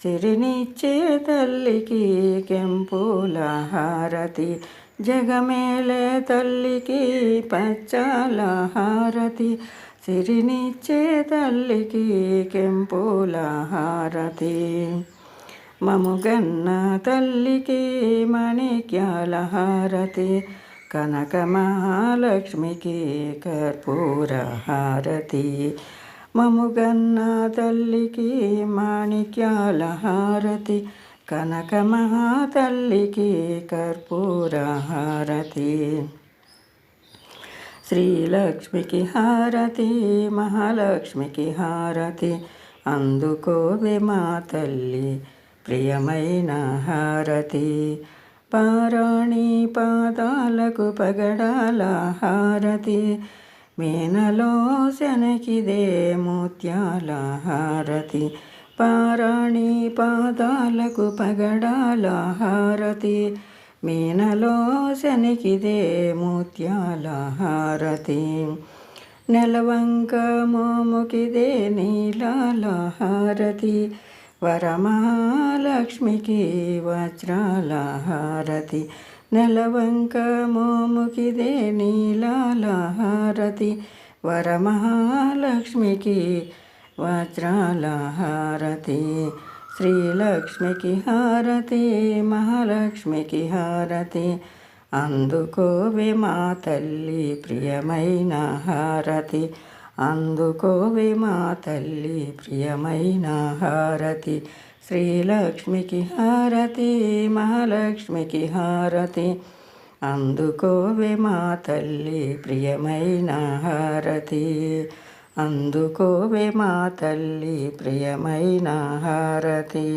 సిరినిచ్చే తల్లికి కెంపుల హారతి జగమేలే తల్లికి పచ్చాల హారతి సిరినిచ్చే తల్లికి కెంపుల హారతి మముగన్న తల్లికి మణిక్యాల హారతి కనక మహాలక్ష్మికి కర్పూర హారతి మముగన్న తల్లికి మాణిక్యాల హారతి కనక మహాతల్లికి కర్పూర హారతి శ్రీలక్ష్మికి హారతి మహాలక్ష్మికి హారతి అందుకోవే మా తల్లి ప్రియమైన హారతి. పారాణి పాదాలకు పగడాల హారతి మేనలో శనకిదే ముత్యాల హారతి. పారాణి పాదాలకు పగడాల హారతి. మీనలో శనికిదే ముత్యాల హారతి. నెలవంక మోముకిదే నీలాల హారతి. వరమహాలక్ష్మికి వజ్రాల హారతి. నెలవంక మోముకిదే నీలాల హారతి వరమహాలక్ష్మికి వజ్రాలహారతి. శ్రీలక్ష్మికి హారతి మహాలక్ష్మికి హారతి. అందుకోవే మా తల్లి ప్రియమైన హారతి. అందుకోవే మా తల్లి ప్రియమైన హారతి. శ్రీలక్ష్మికి హారతి మహాలక్ష్మికి హారతి. అందుకోవే మా తల్లి ప్రియమైన హారతి. అందుకోవే మా తల్లి ప్రియమైన హారతి.